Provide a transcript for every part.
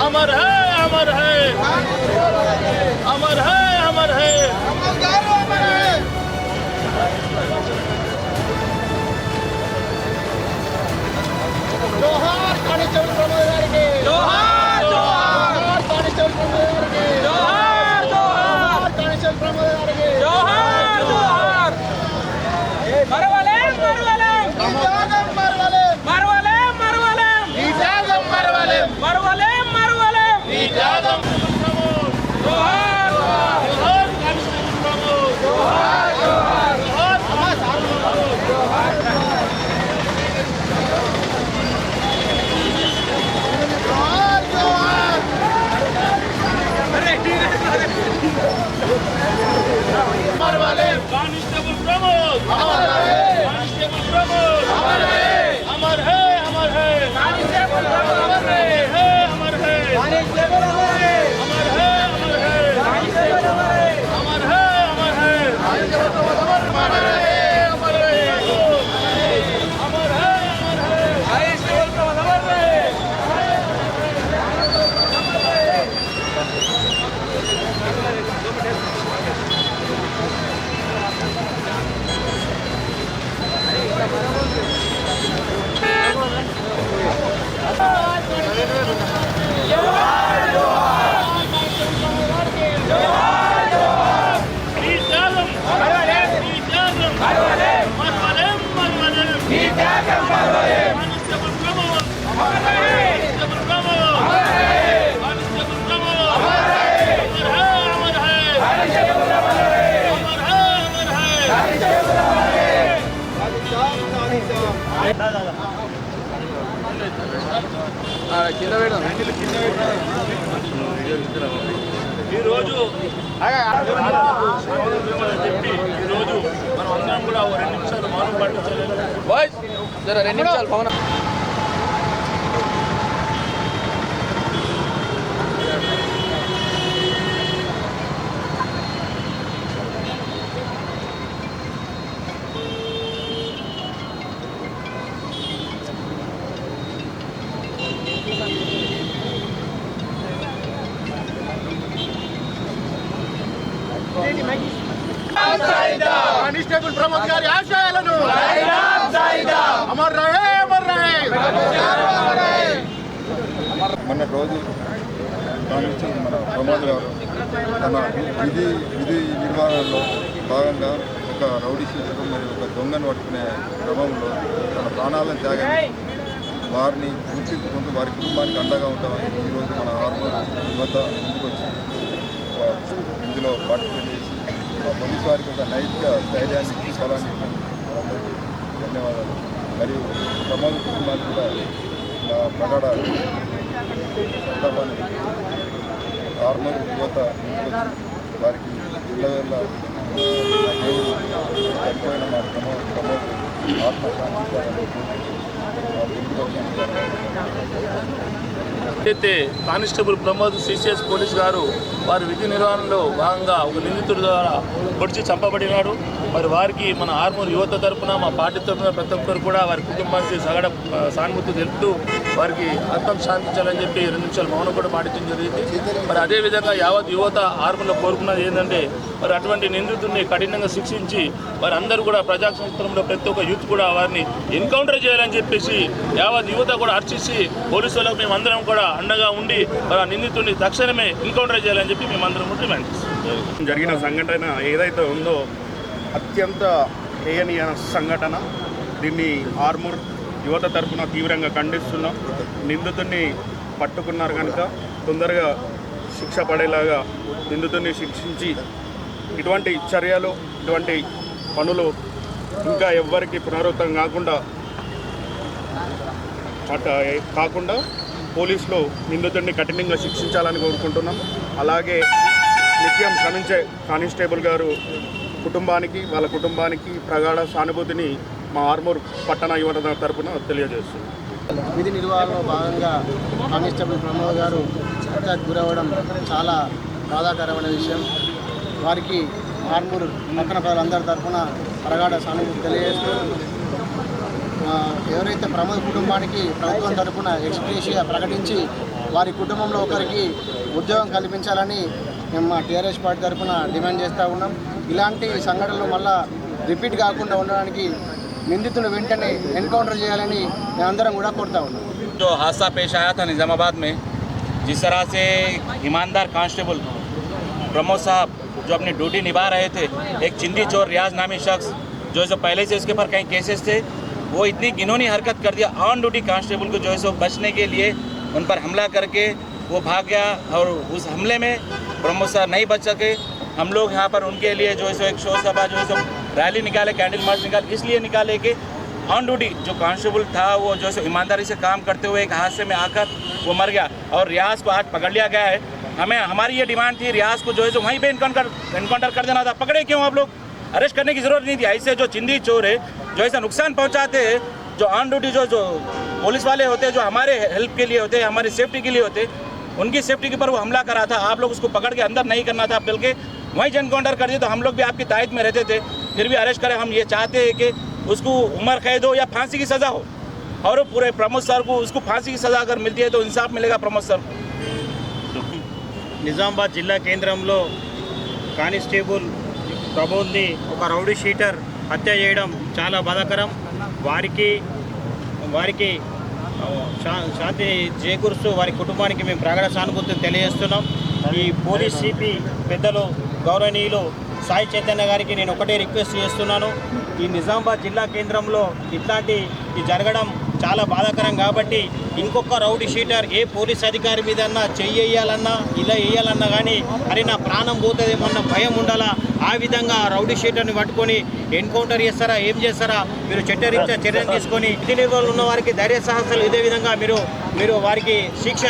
अमर है Go high! Amar ఈరోజు చెప్పి ఈరోజు మనం అందరం కూడా ఓ రెండు నిమిషాలు మౌనం పాటించాలి. రెండు నిమిషాలు పవన్ కానిస్టేబుల్ ప్రమోద్ గారి ఆశయాలను. అమర్ రహే అమర్ రహే మొన్న రోజు కానించి మన ప్రమోద్ గారు తన విధి విధి నిర్వహణలో భాగంగా ఒక రౌడీ షీటరు మరియు ఒక దొంగను పట్టుకునే క్రమంలో తన ప్రాణాలను త్యాగం వారిని గుర్తించుకుంటూ వారి కుటుంబానికి అండగా ఉంటామని ఈరోజు మన ఆర్మూర్ యువత ముందుకు వచ్చి ఇందులో పార్టిసిపేట్ చేసి పోలీసు వారికి ఒక నైట్ ధైర్యాన్ని తీసుకోవాలని వాళ్ళందరికీ ధన్యవాదాలు. మరియు ప్రమాద కుటుంబానికి కూడా నా ప్రగాఢ సంతాపాన్ని ఆర్మర్ యువత వారికి ఇళ్ళ చనిపోయిన మా ప్రమోద్ ప్రమోద్ ఆత్మశాంతి అయితే కానిస్టేబుల్ ప్రమోద్ సిసిఎస్ పోలీస్ గారు వారి విధి నిర్వహణలో భాగంగా ఒక నిందితుడి ద్వారా పొడిచి చంపబడినాడు. మరి వారికి మన ఆర్మూర్ యువత తరఫున మా పార్టీ తరఫున ప్రతి ఒక్కరు కూడా వారి కుటుంబానికి సగడ సానుభూతి తెలుపుతూ వారికి ఆత్మ శాంతించాలని చెప్పి రెండు నిమిషాలు మౌనం కూడా పాటించడం జరిగింది. మరి అదేవిధంగా యావత్ యువత ఆర్మీలో కోరుకున్నది ఏంటంటే మరి అటువంటి నిందితుడిని కఠినంగా శిక్షించి వారు అందరూ కూడా ప్రజాక్షేత్రంలో ప్రతి ఒక్క యూత్ కూడా వారిని ఎన్కౌంటర్ చేయాలని చెప్పేసి యావత్ యువత కూడా అర్చించి పోలీసులకు మేమందరం కూడా అండగా ఉండి మరి ఆ నిందితుడిని తక్షణమే ఎన్కౌంటర్ చేయాలని చెప్పి మేమందరం కూడా డిమాండ్ చేస్తాం జరిగిన సంఘటన ఏదైతే ఉందో అత్యంత హేయనీయ సంఘటన. దీన్ని ఆర్మూర్ యువత తరపున తీవ్రంగా ఖండిస్తున్నాం. నిందితుడిని పట్టుకున్నారు కనుక తొందరగా శిక్ష పడేలాగా నిందితుడిని శిక్షించి ఇటువంటి చర్యలు ఇటువంటి పనులు ఇంకా ఎవ్వరికి పునరావృతం కాకుండా కాకుండా పోలీసులు నిందితుడిని కఠినంగా శిక్షించాలని కోరుకుంటున్నాం. అలాగే నిత్యం శ్రమించే కానిస్టేబుల్ గారు కుటుంబానికి వాళ్ళ కుటుంబానికి ప్రగాఢ సానుభూతిని మా ఆర్మూర్ పట్టణ యువత తరపున తెలియజేస్తుంది. విధి నిర్వహణలో భాగంగా కానిస్టేబుల్ ప్రమోద్ గారు అటాక్ గురవడం చాలా బాధాకరమైన విషయం. వారికి ఆర్మూర్ పక్కన ప్రజలందరి తరఫున పరగాడ సానుభూతి తెలియజేస్తూ ఎవరైతే ప్రమోద్ కుటుంబానికి ప్రభుత్వం తరఫున ఎక్స్ప్రెషియా ప్రకటించి వారి కుటుంబంలో ఒకరికి ఉద్యోగం కల్పించాలని మేము మా టీఆర్ఎస్ పార్టీ తరఫున డిమాండ్ చేస్తూ ఉన్నాం. ఇలాంటి సంఘటనలు మళ్ళా రిపీట్ కాకుండా ఉండడానికి నిందితులు వెంటనే ఎన్కౌంటర్ చేయాలని మేమందరం కూడా కోరుతా ఉన్నాం जो हादसा पेश आया था निज़ामाबाद में जिस तरह से ईमानदार कांस्टेबल प्रमोद साहब जो अपनी ड्यूटी निभा रहे थे एक चिंदी चोर रियाज नामी शख्स जो है सो पहले से उसके ऊपर कई केसेस थे वो इतनी घिनौनी हरकत कर दिया ऑन ड्यूटी कांस्टेबल को जो है सो बचने के लिए उन पर हमला करके वो भाग गया और उस हमले में प्रमोद साहब नहीं बच सके हम लोग यहाँ पर उनके लिए जो है सो एक शोर सभा, जो है सो रैली निकाले, कैंडल मार्च निकाले, इसलिए निकाले कि ऑन ड्यूटी जो कांस्टेबल था, वो जो है सो ईमानदारी से काम करते हुए एक हादसे में आकर वो मर गया और रियाज को आज पकड़ लिया गया है। हमें, हमारी ये डिमांड थी रियाज को जो है सो वहीं पे इनकाउंटर इनकाउंटर कर देना था। पकड़े क्यों आप लोग? अरेस्ट करने की ज़रूरत नहीं थी। ऐसे जो चिंदी चोर है, जो ऐसा नुकसान पहुँचाते हैं, जो ऑन ड्यूटी जो जो पुलिस वाले होते हैं, जो हमारे हेल्प के लिए होते हैं, हमारी सेफ्टी के लिए होते उनकी सेफ्टी के ऊपर वो हमला करा था। आप लोग उसको पकड़ के अंदर नहीं करना था। बल्कि वहीं एनकाउंटर कर दिए तो हम लोग भी आपकी तायद में रहते थे फिर भी अरेस्ट करें हम ये चाहते हैं कि उसको उम्र कैद हो या फांसी की सज़ा हो और वो पूरे प्रमोद सर को उसको फांसी की सज़ा अगर मिलती है तो इंसाफ मिलेगा प्रमोद सर को నిజామాబాద్ జిల్లా కేంద్రంలో కానిస్టేబుల్ ప్రబోద్ని ఒక రౌడీ షీటర్ హత్య చేయడం చాలా బాధాకరం వారికి వారికి ఆ, శా- శాంతి చేకూరుస్తూ వారి కుటుంబానికి మేము ప్రగాఢ సానుభూతిని తెలియజేస్తున్నాం ఈ పోలీస్ సిపి పెద్దలు గౌరవనీయులు సాయి చైతన్య గారికి నేను ఒకటే రిక్వెస్ట్ చేస్తున్నాను. ఈ నిజామాబాద్ జిల్లా కేంద్రంలో ఇట్లాంటి ఈ జరగడం చాలా బాధాకరం కాబట్టి ఇంకొక రౌడీ షీటర్ ఏ పోలీస్ అధికారి మీదన్నా చెయ్యాలన్నా ఇలా వేయాలన్నా కానీ అరే నా ప్రాణం పోతుందేమన్న భయం ఉండాలా? ఆ విధంగా రౌడీ షీటర్ని పట్టుకొని ఎన్కౌంటర్ చేస్తారా? ఏం చేస్తారా? మీరు చట్టరీత్యా చర్యలు తీసుకొని విధి నిర్వహణలు ఉన్న వారికి ధైర్య సాహసాలు ఇదే విధంగా మీరు మీరు వారికి శిక్ష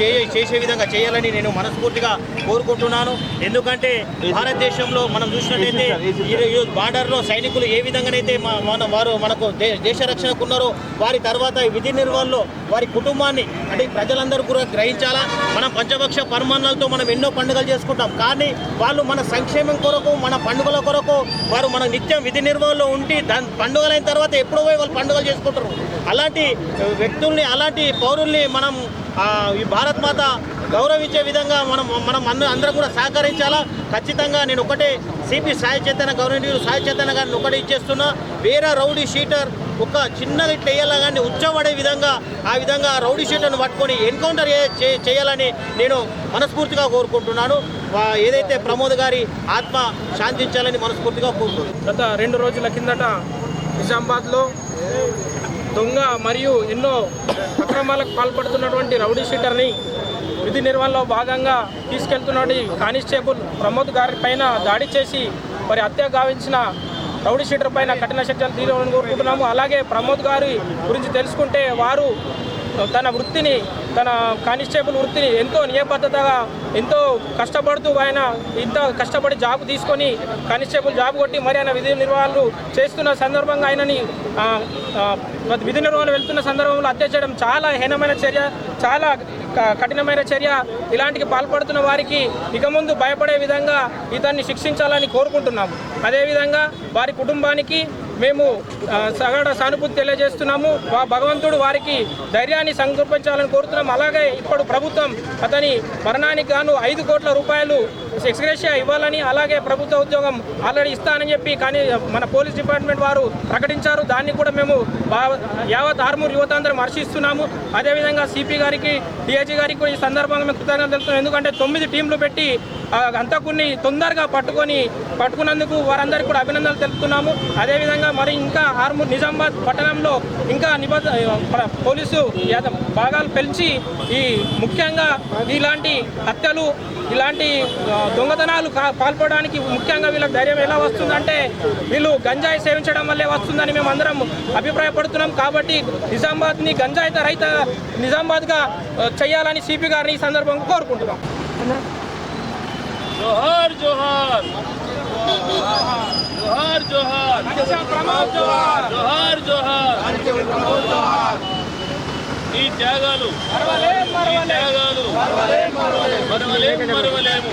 చే- చేసే విధంగా చేయాలని నేను మనస్ఫూర్తిగా కోరుకుంటున్నాను. ఎందుకంటే భారతదేశంలో మనం చూసినట్టయితే ఈ బార్డర్లో సైనికులు ఏ విధంగానైతే మన వారు మనకు దేశ రక్షణకు ఉన్నారో వారి తర్వాత విధి నిర్వహణలో వారి వారి కుటుంబాన్ని అంటే ప్రజలందరూ కూడా గ్రహించాలా? మనం పంచపక్ష పరమాన్నాలతో మనం ఎన్నో పండుగలు చేసుకుంటాం. కానీ వాళ్ళు మన సంక్షేమం కొరకు మన పండుగల కొరకు వారు మన నిత్యం విధి నిర్వహణలో ఉండి దాని పండుగలైన తర్వాత ఎప్పుడో పోయి వాళ్ళు పండుగలు చేసుకుంటారు. అలాంటి వ్యక్తుల్ని అలాంటి పౌరుల్ని మనం ఈ భారత్ మాత గౌరవించే విధంగా మనం మనం అందరం అందరం కూడా సహకరించాలా? ఖచ్చితంగా నేను ఒకటే సిపి సాయి చైతన్య గౌరవనీయులు సాయి చైతన్య గారిని ఒకటే ఇచ్చేస్తున్నా. వేరే రౌడీ షీటర్ ఒక చిన్నగా ఇట్లా వేయాలా కానీ ఉచ్చబడే విధంగా ఆ విధంగా రౌడీ షీటర్ను పట్టుకొని ఎన్కౌంటర్ చేయాలని నేను మనస్ఫూర్తిగా కోరుకుంటున్నాను. ఏదైతే ప్రమోద్ గారి ఆత్మ శాంతించాలని మనస్ఫూర్తిగా కోరుకుంటున్నాను. గత రెండు రోజుల కిందట నిజామాబాద్లో దొంగ మరియు ఎన్నో అక్రమాలకు పాల్పడుతున్నటువంటి రౌడీ షీటర్ని విధి నిర్వహణలో భాగంగా తీసుకెళ్తున్నటువంటి కానిస్టేబుల్ ప్రమోద్ గారి పైన దాడి చేసి మరి హత్య గావించిన రౌడీ షీటర్ పైన కఠిన శిక్షలు తీరాలని కోరుకుంటున్నాము. అలాగే ప్రమోద్ గారి గురించి తెలుసుకుంటే వారు తన వృత్తిని తన కానిస్టేబుల్ వృత్తిని ఎంతో నియబద్ధతగా ఎంతో కష్టపడుతూ ఆయన ఇంత కష్టపడి జాబ్ తీసుకొని కానిస్టేబుల్ జాబ్ కొట్టి మరి ఆయన విధి నిర్వహణలు చేస్తున్న సందర్భంగా ఆయనని విధి నిర్వహణ వెళ్తున్న సందర్భంలో హత్య చేయడం చాలా హీనమైన చర్య చాలా క- కఠినమైన చర్య. ఇలాంటికి పాల్పడుతున్న వారికి ఇక ముందు భయపడే విధంగా ఇతన్ని శిక్షించాలని కోరుకుంటున్నాము. అదేవిధంగా వారి కుటుంబానికి మేము సగడ సానుభూతి తెలియజేస్తున్నాము. వా భగవంతుడు వారికి ధైర్యాన్ని సంకల్పించాలని కోరుతున్నాం అలాగే ఇప్పుడు ప్రభుత్వం అతని మరణానికి గాను ఐదు కోట్ల రూపాయలు ఎక్స్గ్రేషియా ఇవ్వాలని అలాగే ప్రభుత్వ ఉద్యోగం ఆల్రెడీ ఇస్తానని చెప్పి కానీ మన పోలీస్ డిపార్ట్మెంట్ వారు ప్రకటించారు. దాన్ని కూడా మేము యావత్ ఆర్మూర్ యువత అందరం హర్షిస్తున్నాము. అదేవిధంగా సిపి గారికి డిఐజీ గారికి కూడా ఈ సందర్భంగా మేము కృతజ్ఞతలు తెలుపుతున్నాం. ఎందుకంటే తొమ్మిది టీంలు పెట్టి ఆ అంతకుని తొందరగా పట్టుకొని పట్టుకున్నందుకు వారందరికీ కూడా అభినందనలు తెలుపుతున్నాము. అదేవిధంగా మరి ఇంకా ఆర్మూర్ నిజామాబాద్ పట్టణంలో ఇంకా నిబంధ పోలీసు యాద- భాగాలు పెంచి ఈ ముఖ్యంగా ఇలాంటి హత్యలు ఇలాంటి దొంగతనాలు పాల్పడడానికి ముఖ్యంగా వీళ్ళకి ధైర్యం ఎలా వస్తుందంటే వీళ్ళు గంజాయి సేవించడం వల్లే వస్తుందని మేము అందరం అభిప్రాయపడుతున్నాం కాబట్టి నిజామాబాద్ని గంజాయి రహిత నిజామాబాద్గా చేయాలని సిపి గారిని ఈ సందర్భంగా కోరుకుంటున్నాం. జోహార్ జోహార్. జోహార్ జోహార్. జోహార్. జోహార్. ఈ త్యాగాలు త్యాగాలు మరవలేము. మరవలేము